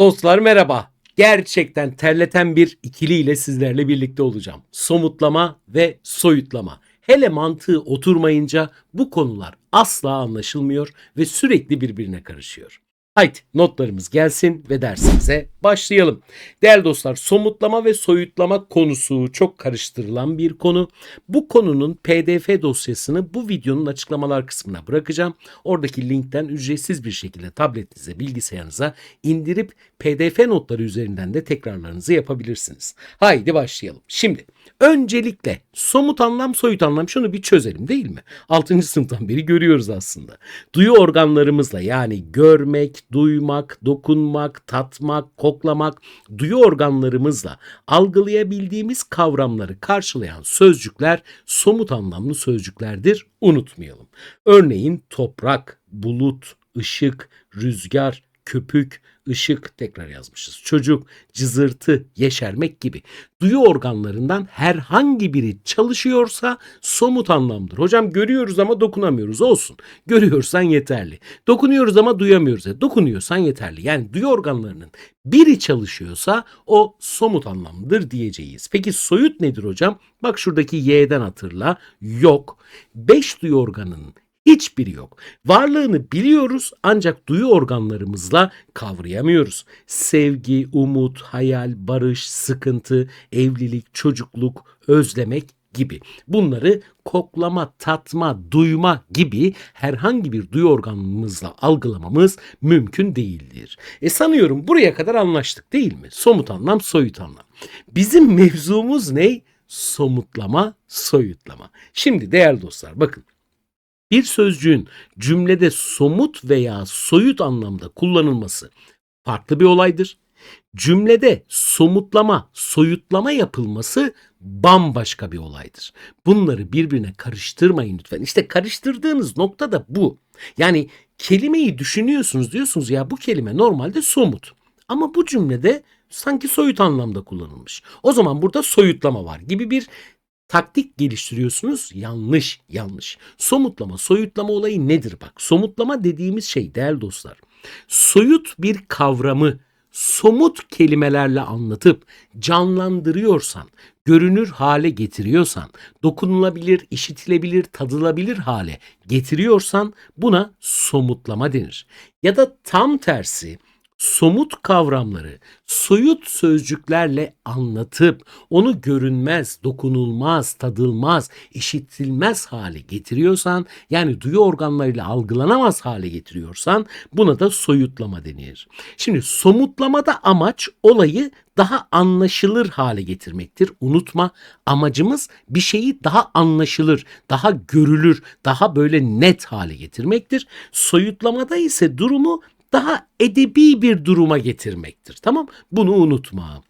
Dostlar merhaba. Gerçekten terleten bir ikiliyle sizlerle birlikte olacağım. Somutlama ve soyutlama. Hele mantığı oturmayınca bu konular asla anlaşılmıyor ve sürekli birbirine karışıyor. Haydi notlarımız gelsin ve dersimize başlayalım. Değerli dostlar somutlama ve soyutlama konusu çok karıştırılan bir konu. Bu konunun pdf dosyasını bu videonun açıklamalar kısmına bırakacağım. Oradaki linkten ücretsiz bir şekilde tabletinize, bilgisayarınıza indirip pdf notları üzerinden de tekrarlarınızı yapabilirsiniz. Haydi başlayalım. Şimdi öncelikle somut anlam soyut anlam şunu bir çözelim değil mi? 6. sınıftan beri görüyoruz aslında. Duyu organlarımızla yani görmek, duymak, dokunmak, tatmak, koklamak, duyu organlarımızla algılayabildiğimiz kavramları karşılayan sözcükler somut anlamlı sözcüklerdir. Unutmayalım. Örneğin toprak, bulut, ışık, rüzgar, köpük, ışık tekrar yazmışız. Çocuk, cızırtı, yeşermek gibi. Duyu organlarından herhangi biri çalışıyorsa somut anlamdır. Hocam görüyoruz ama dokunamıyoruz. Olsun. Görüyorsan yeterli. Dokunuyoruz ama duyamıyoruz. E, Dokunuyorsan yeterli. Yani duyu organlarının biri çalışıyorsa o somut anlamdır diyeceğiz. Peki soyut nedir hocam? Bak şuradaki Y'den hatırla. Yok. Beş duyu organının hiçbiri yok. Varlığını biliyoruz ancak duyu organlarımızla kavrayamıyoruz. Sevgi, umut, hayal, barış, sıkıntı, evlilik, çocukluk, özlemek gibi. Bunları koklama, tatma, duyma gibi herhangi bir duyu organımızla algılamamız mümkün değildir. E sanıyorum buraya kadar anlaştık değil mi? Somut anlam, soyut anlam. Bizim mevzumuz ne? Somutlama, soyutlama. Şimdi değerli dostlar bakın bir sözcüğün cümlede somut veya soyut anlamda kullanılması farklı bir olaydır. Cümlede somutlama, soyutlama yapılması bambaşka bir olaydır. Bunları birbirine karıştırmayın lütfen. İşte karıştırdığınız nokta da bu. Yani kelimeyi düşünüyorsunuz diyorsunuz ya bu kelime normalde somut. Ama bu cümlede sanki soyut anlamda kullanılmış. O zaman burada soyutlama var gibi bir taktik geliştiriyorsunuz. Yanlış, yanlış. Somutlama, soyutlama olayı nedir bak? Somutlama dediğimiz şey değerli dostlar. Soyut bir kavramı somut kelimelerle anlatıp canlandırıyorsan, görünür hale getiriyorsan, dokunulabilir, işitilebilir, tadılabilir hale getiriyorsan buna somutlama denir. Ya da tam tersi somut kavramları soyut sözcüklerle anlatıp onu görünmez, dokunulmaz, tadılmaz, işitilmez hale getiriyorsan yani duyu organlarıyla algılanamaz hale getiriyorsan buna da soyutlama denir. Şimdi somutlamada amaç olayı daha anlaşılır hale getirmektir. Unutma amacımız bir şeyi daha anlaşılır, daha görülür, daha böyle net hale getirmektir. Soyutlamada ise durumu daha edebi bir duruma getirmektir. Tamam? Bunu unutma.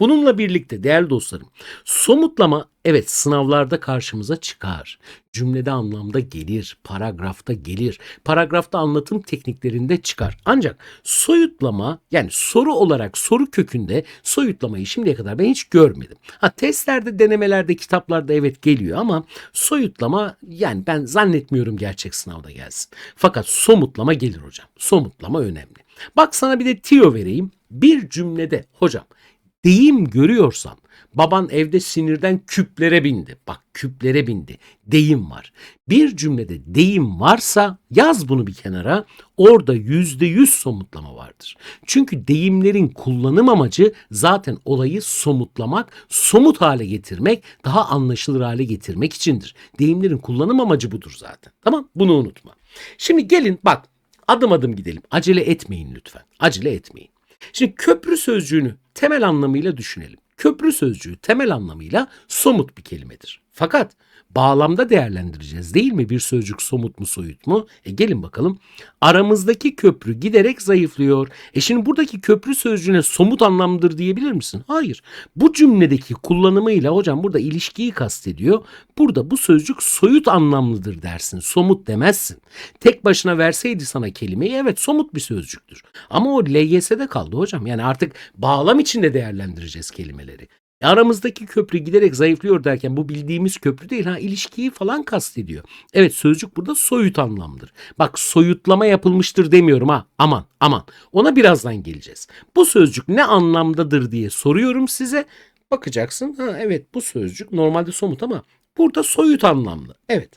Bununla birlikte değerli dostlarım, somutlama evet sınavlarda karşımıza çıkar. Cümlede anlamda gelir, paragrafta gelir, paragrafta anlatım tekniklerinde çıkar. Ancak soyutlama yani soru olarak soru kökünde soyutlamayı şimdiye kadar ben hiç görmedim. Ha testlerde, denemelerde, kitaplarda evet geliyor ama soyutlama yani ben zannetmiyorum gerçek sınavda gelsin. Fakat somutlama gelir hocam. Somutlama önemli. Bak sana bir de tiyo vereyim. Bir cümlede hocam deyim görüyorsan baban evde sinirden küplere bindi. Bak küplere bindi. Deyim var. Bir cümlede deyim varsa yaz bunu bir kenara. Orada yüzde yüz somutlama vardır. Çünkü deyimlerin kullanım amacı zaten olayı somutlamak, somut hale getirmek, daha anlaşılır hale getirmek içindir. Deyimlerin kullanım amacı budur zaten. Tamam bunu unutma. Şimdi gelin bak adım adım gidelim. Acele etmeyin lütfen. Acele etmeyin. Şimdi köprü sözcüğünü temel anlamıyla düşünelim. Köprü sözcüğü temel anlamıyla somut bir kelimedir. Fakat bağlamda değerlendireceğiz değil mi bir sözcük somut mu soyut mu? E gelin bakalım. Aramızdaki köprü giderek zayıflıyor. E şimdi buradaki köprü sözcüğüne somut anlamdır diyebilir misin? Hayır. Bu cümledeki kullanımıyla hocam burada ilişkiyi kastediyor. Burada bu sözcük soyut anlamlıdır dersin. Somut demezsin. Tek başına verseydi sana kelimeyi evet somut bir sözcüktür. Ama o LYS'de kaldı hocam. Yani artık bağlam içinde değerlendireceğiz kelimeleri. Aramızdaki köprü giderek zayıflıyor derken bu bildiğimiz köprü değil ha ilişkiyi falan kastediyor. Evet sözcük burada soyut anlamdır. Bak soyutlama yapılmıştır demiyorum ha aman aman ona birazdan geleceğiz. Bu sözcük ne anlamdadır diye soruyorum size. Bakacaksın ha evet bu sözcük normalde somut ama burada soyut anlamlı. Evet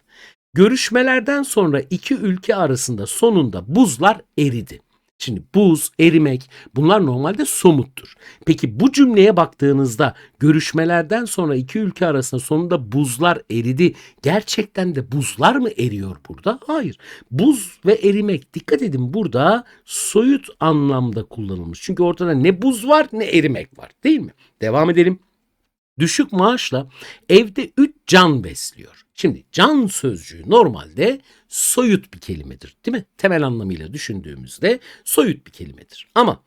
görüşmelerden sonra iki ülke arasında sonunda buzlar eridi. Şimdi buz, erimek bunlar normalde somuttur. Peki bu cümleye baktığınızda görüşmelerden sonra iki ülke arasında sonunda buzlar eridi. Gerçekten de buzlar mı eriyor burada? Hayır. Buz ve erimek dikkat edin burada soyut anlamda kullanılmış. Çünkü ortada ne buz var ne erimek var değil mi? Devam edelim. Düşük maaşla evde 3 can besliyor. Şimdi can sözcüğü normalde soyut bir kelimedir değil mi? Temel anlamıyla düşündüğümüzde soyut bir kelimedir. Ama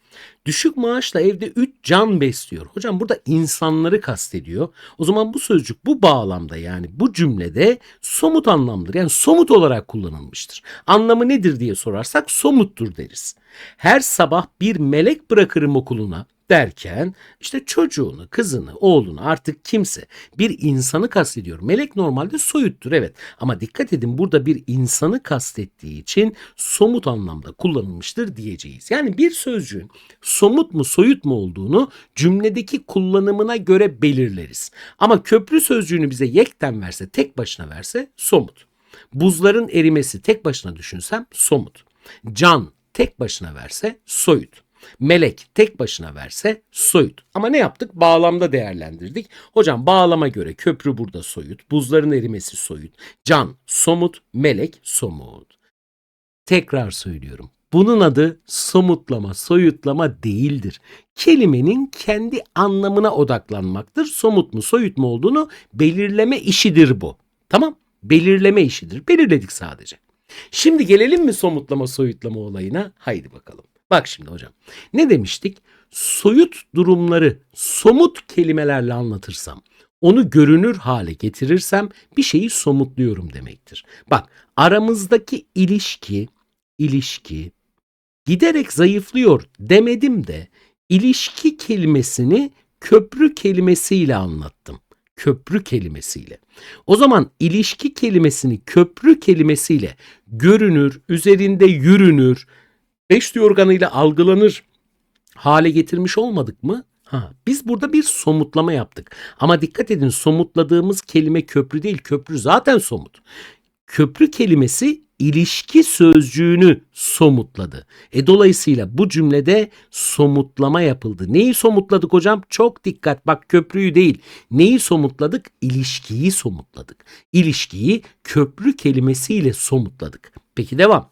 düşük maaşla evde 3 can besliyor. Hocam burada insanları kastediyor. O zaman bu sözcük bu bağlamda yani bu cümlede somut anlamdır. Yani somut olarak kullanılmıştır. Anlamı nedir diye sorarsak somuttur deriz. Her sabah bir melek bırakırım okuluna derken işte çocuğunu, kızını, oğlunu artık kimse bir insanı kastediyor. Melek normalde soyuttur evet ama dikkat edin burada bir insanı kastettiği için somut anlamda kullanılmıştır diyeceğiz. Yani bir sözcüğün somut mu soyut mu olduğunu cümledeki kullanımına göre belirleriz. Ama köprü sözcüğünü bize yekten verse, tek başına verse somut. Buzların erimesi tek başına düşünsem somut. Can tek başına verse soyut. Melek tek başına verse soyut. Ama ne yaptık? Bağlamda değerlendirdik. Hocam bağlama göre köprü burada soyut, buzların erimesi soyut, can somut, melek somut. Tekrar söylüyorum. Bunun adı somutlama, soyutlama değildir. Kelimenin kendi anlamına odaklanmaktır. Somut mu, soyut mu olduğunu belirleme işidir bu. Tamam? Belirleme işidir. Belirledik sadece. Şimdi gelelim mi somutlama, soyutlama olayına? Haydi bakalım. Bak şimdi hocam. Ne demiştik? Soyut durumları somut kelimelerle anlatırsam, onu görünür hale getirirsem bir şeyi somutluyorum demektir. Bak aramızdaki ilişki, ilişki giderek zayıflıyor demedim de ilişki kelimesini köprü kelimesiyle anlattım. Köprü kelimesiyle. O zaman ilişki kelimesini köprü kelimesiyle görünür, üzerinde yürünür, beş duyu organıyla algılanır hale getirmiş olmadık mı? Ha, biz burada bir somutlama yaptık. Ama dikkat edin somutladığımız kelime köprü değil. Köprü zaten somut. Köprü kelimesi ilişki sözcüğünü somutladı. E dolayısıyla bu cümlede somutlama yapıldı. Neyi somutladık hocam? Çok dikkat. Bak köprüyü değil. Neyi somutladık? İlişkiyi somutladık. İlişkiyi köprü kelimesiyle somutladık. Peki devam.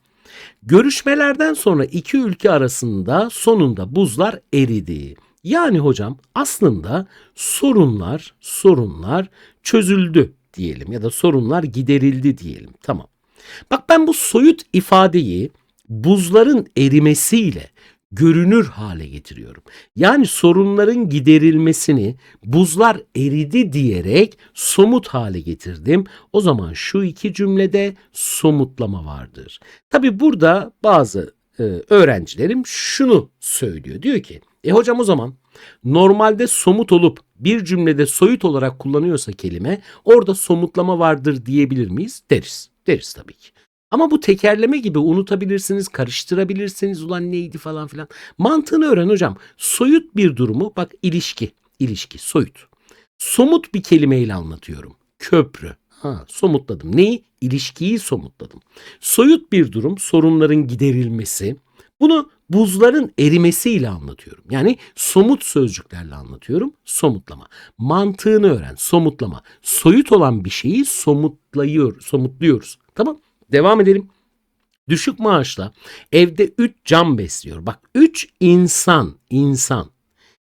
Görüşmelerden sonra iki ülke arasında sonunda buzlar eridi. Yani hocam aslında sorunlar sorunlar çözüldü diyelim ya da sorunlar giderildi diyelim. Tamam. Bak ben bu soyut ifadeyi buzların erimesiyle görünür hale getiriyorum. Yani sorunların giderilmesini buzlar eridi diyerek somut hale getirdim. O zaman şu iki cümlede somutlama vardır. Tabi burada bazı e, öğrencilerim şunu söylüyor. Diyor ki e hocam o zaman normalde somut olup bir cümlede soyut olarak kullanıyorsa kelime orada somutlama vardır diyebilir miyiz? Deriz. Deriz tabii ki. Ama bu tekerleme gibi unutabilirsiniz, karıştırabilirsiniz. Ulan neydi falan filan. Mantığını öğren hocam. Soyut bir durumu bak ilişki, ilişki soyut. Somut bir kelimeyle anlatıyorum. Köprü. Ha, somutladım. Neyi? İlişkiyi somutladım. Soyut bir durum, sorunların giderilmesi. Bunu buzların erimesiyle anlatıyorum. Yani somut sözcüklerle anlatıyorum. Somutlama. Mantığını öğren. Somutlama. Soyut olan bir şeyi somutlayıyor, somutluyoruz. Tamam? Devam edelim. Düşük maaşla evde 3 can besliyor. Bak 3 insan, insan.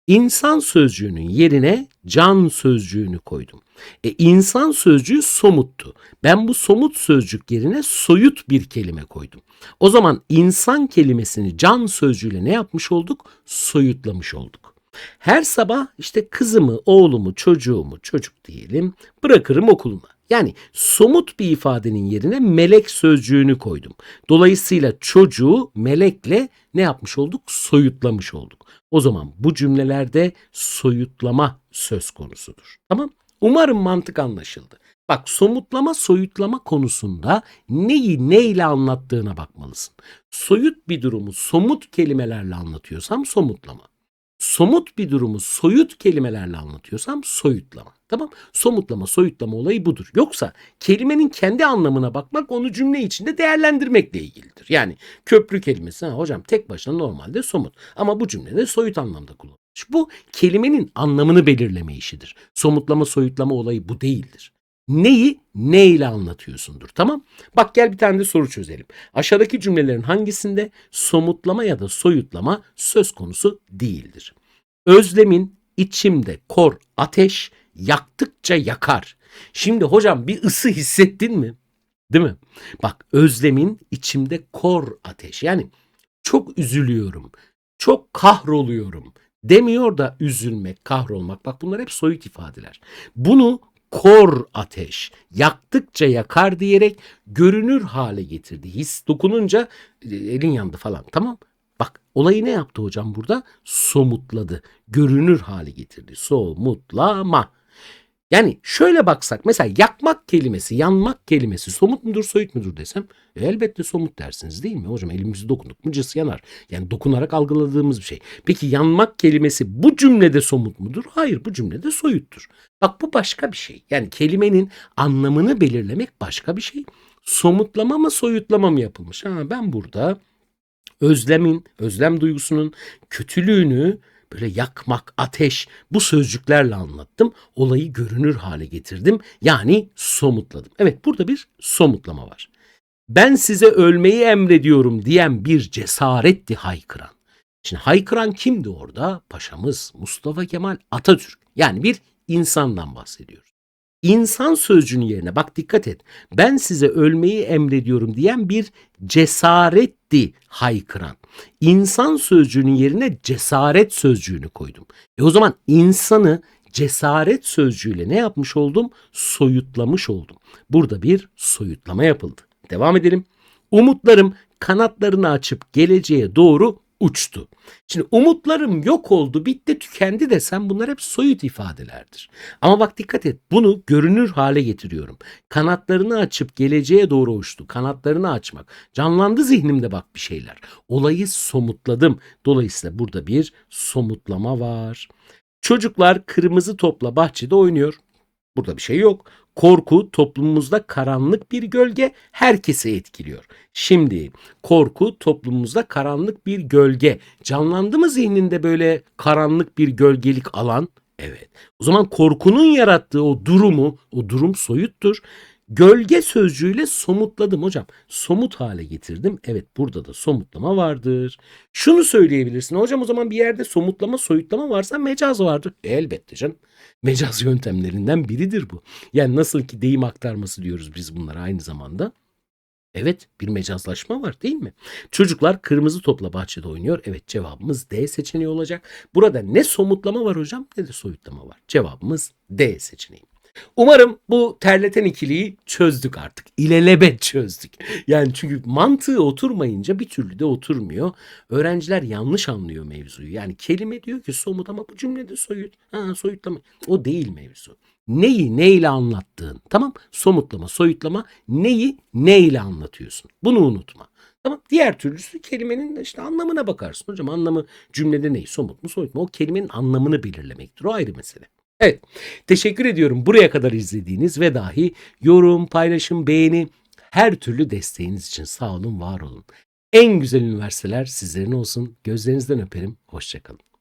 İnsan sözcüğünün yerine can sözcüğünü koydum. E insan sözcüğü somuttu. Ben bu somut sözcük yerine soyut bir kelime koydum. O zaman insan kelimesini can sözcüğüyle ne yapmış olduk? Soyutlamış olduk. Her sabah işte kızımı, oğlumu, çocuğumu, çocuk diyelim bırakırım okuluna. Yani somut bir ifadenin yerine melek sözcüğünü koydum. Dolayısıyla çocuğu melekle ne yapmış olduk? Soyutlamış olduk. O zaman bu cümlelerde soyutlama söz konusudur. Tamam? Umarım mantık anlaşıldı. Bak somutlama soyutlama konusunda neyi neyle anlattığına bakmalısın. Soyut bir durumu somut kelimelerle anlatıyorsam somutlama. Somut bir durumu soyut kelimelerle anlatıyorsam soyutlama. Tamam? Somutlama, soyutlama olayı budur. Yoksa kelimenin kendi anlamına bakmak onu cümle içinde değerlendirmekle ilgilidir. Yani köprü kelimesi ha, hocam tek başına normalde somut ama bu cümlede soyut anlamda kullanılmış. Bu kelimenin anlamını belirleme işidir. Somutlama, soyutlama olayı bu değildir. Neyi neyle anlatıyorsundur tamam? Bak gel bir tane de soru çözelim. Aşağıdaki cümlelerin hangisinde somutlama ya da soyutlama söz konusu değildir? Özlemin içimde kor ateş yaktıkça yakar. Şimdi hocam bir ısı hissettin mi? Değil mi? Bak özlemin içimde kor ateş. Yani çok üzülüyorum. Çok kahroluyorum. Demiyor da üzülmek, kahrolmak. Bak bunlar hep soyut ifadeler. Bunu kor ateş yaktıkça yakar diyerek görünür hale getirdi. His dokununca e, elin yandı falan tamam. Bak olayı ne yaptı hocam burada? Somutladı. Görünür hale getirdi. Somutlama. Yani şöyle baksak mesela yakmak kelimesi, yanmak kelimesi somut mudur, soyut mudur desem e, elbette somut dersiniz değil mi? Hocam elimizi dokunduk mu cıs yanar. Yani dokunarak algıladığımız bir şey. Peki yanmak kelimesi bu cümlede somut mudur? Hayır bu cümlede soyuttur. Bak bu başka bir şey. Yani kelimenin anlamını belirlemek başka bir şey. Somutlama mı soyutlama mı yapılmış? Ha, ben burada özlemin, özlem duygusunun kötülüğünü böyle yakmak, ateş bu sözcüklerle anlattım. Olayı görünür hale getirdim. Yani somutladım. Evet burada bir somutlama var. Ben size ölmeyi emrediyorum diyen bir cesaretti haykıran. Şimdi haykıran kimdi orada? Paşamız Mustafa Kemal Atatürk. Yani bir insandan bahsediyoruz. İnsan sözcüğünün yerine bak dikkat et. Ben size ölmeyi emrediyorum diyen bir cesaretti haykıran. İnsan sözcüğünün yerine cesaret sözcüğünü koydum. E o zaman insanı cesaret sözcüğüyle ne yapmış oldum? Soyutlamış oldum. Burada bir soyutlama yapıldı. Devam edelim. Umutlarım kanatlarını açıp geleceğe doğru uçtu. Şimdi umutlarım yok oldu, bitti, tükendi desem bunlar hep soyut ifadelerdir. Ama bak dikkat et, bunu görünür hale getiriyorum. Kanatlarını açıp geleceğe doğru uçtu. Kanatlarını açmak. Canlandı zihnimde bak bir şeyler. Olayı somutladım. Dolayısıyla burada bir somutlama var. Çocuklar kırmızı topla bahçede oynuyor. Burada bir şey yok. Korku toplumumuzda karanlık bir gölge herkesi etkiliyor. Şimdi korku toplumumuzda karanlık bir gölge. Canlandı mı zihninde böyle karanlık bir gölgelik alan? Evet. O zaman korkunun yarattığı o durumu, o durum soyuttur. Gölge sözcüğüyle somutladım hocam. Somut hale getirdim. Evet burada da somutlama vardır. Şunu söyleyebilirsin. Hocam o zaman bir yerde somutlama, soyutlama varsa mecaz vardır. E, elbette canım. Mecaz yöntemlerinden biridir bu. Yani nasıl ki deyim aktarması diyoruz biz bunlara aynı zamanda. Evet bir mecazlaşma var değil mi? Çocuklar kırmızı topla bahçede oynuyor. Evet cevabımız D seçeneği olacak. Burada ne somutlama var hocam ne de soyutlama var. Cevabımız D seçeneği. Umarım bu terleten ikiliyi çözdük artık. İlelebet çözdük. Yani çünkü mantığı oturmayınca bir türlü de oturmuyor. Öğrenciler yanlış anlıyor mevzuyu. Yani kelime diyor ki somut ama bu cümlede soyut. Ha, soyutlama. O değil mevzu. Neyi neyle anlattığın. Tamam somutlama, soyutlama neyi neyle anlatıyorsun. Bunu unutma. Tamam. Diğer türlüsü kelimenin işte anlamına bakarsın. Hocam anlamı cümlede ne? Somut mu soyut mu? O kelimenin anlamını belirlemektir. O ayrı mesele. Evet. Teşekkür ediyorum buraya kadar izlediğiniz ve dahi yorum, paylaşım, beğeni her türlü desteğiniz için sağ olun, var olun. En güzel üniversiteler sizlerin olsun. Gözlerinizden öperim. Hoşçakalın.